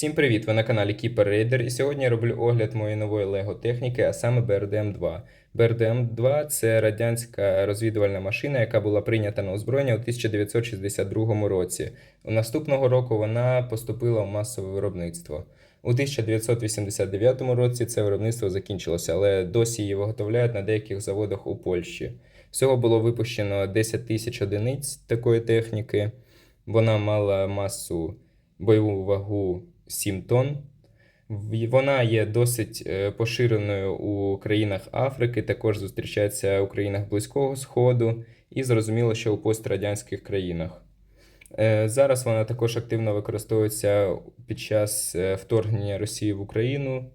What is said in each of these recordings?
Всім привіт! Ви на каналі Keeper Raider і сьогодні я роблю огляд моєї нової Лего техніки, а саме BRDM 2. BRDM 2 це радянська розвідувальна машина, яка була прийнята на озброєння у 1962 році. У наступного року вона поступила в масове виробництво. У 1989 році це виробництво закінчилося, але досі її виготовляють на деяких заводах у Польщі. Всього було випущено 10 тисяч одиниць такої техніки. Вона мала масу бойову вагу 7 тонн. Вона є досить е, поширеною у країнах Африки, також зустрічається у країнах Близького Сходу і зрозуміло, що у пострадянських країнах. Е, Зараз вона також активно використовується під час е, вторгнення Росії в Україну.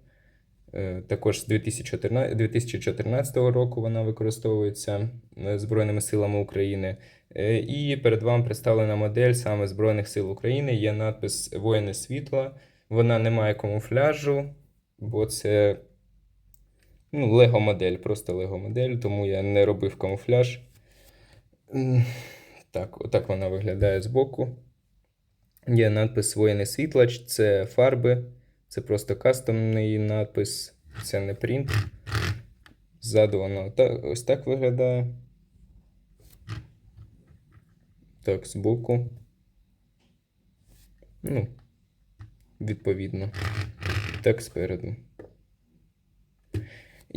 Е, Також з 2014, 2014 року вона використовується е, Збройними силами України. Е, І перед вами представлена модель саме Збройних сил України. Є надпис Воїни світла. Вона не має камуфляжу, бо це ну, Лего-модель, просто Лего-модель, тому я не робив камуфляж. Так, отак вона виглядає збоку. Є надпис Воїни світла, це фарби, це просто кастомний надпис, це не принт. Ззаду воно ось так виглядає. Так, збоку. Ну, відповідно. Так, спереду.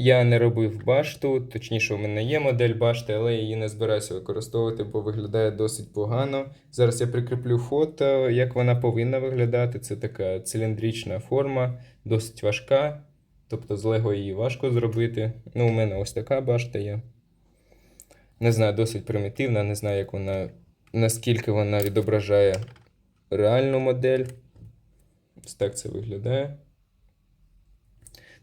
Я не робив башту, точніше, у мене є модель башти, але я її не збираюся використовувати, бо виглядає досить погано. Зараз я прикріплю фото, як вона повинна виглядати. Це така циліндрична форма, досить важка. Тобто з Лего її важко зробити. Ну, у мене ось така башта є. Не знаю, досить примітивна, не знаю, як вона, наскільки вона відображає реальну модель. Ось так це виглядає.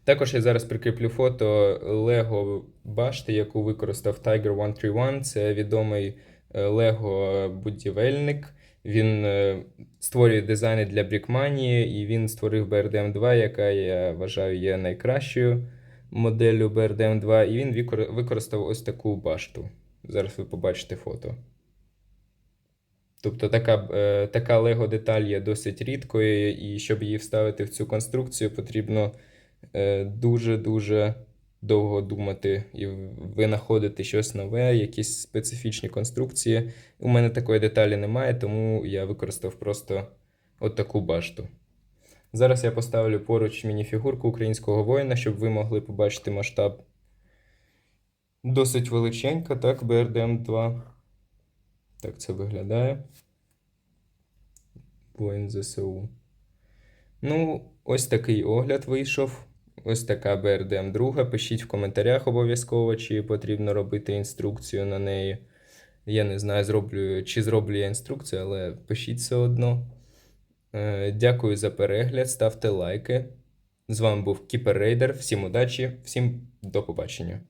Також я зараз прикріплю фото Lego башти, яку використав Tiger 131. Це відомий Lego будівельник. Він е, створює дизайни для Брікманії, і він створив BRDM 2, яка я вважаю є найкращою моделлю BRDM 2. І він використав ось таку башту. Зараз ви побачите фото. Тобто така, е, така Lego деталь є досить рідкою, і щоб її вставити в цю конструкцію, потрібно е, дуже-дуже довго думати і винаходити щось нове, якісь специфічні конструкції. У мене такої деталі немає, тому я використав просто от таку башту. Зараз я поставлю поруч мініфігурку українського воїна, щоб ви могли побачити масштаб. Досить величенька, так, BRDM 2. Так це виглядає. Воїн ЗСУ. Ну, ось такий огляд вийшов. Ось така BRDM 2. Пишіть в коментарях обов'язково, чи потрібно робити інструкцію на неї. Я не знаю, зроблю, чи зроблю я інструкцію, але пишіть все одно. Е, Дякую за перегляд, ставте лайки. З вами був Keeper Raider. Всім удачі, всім до побачення.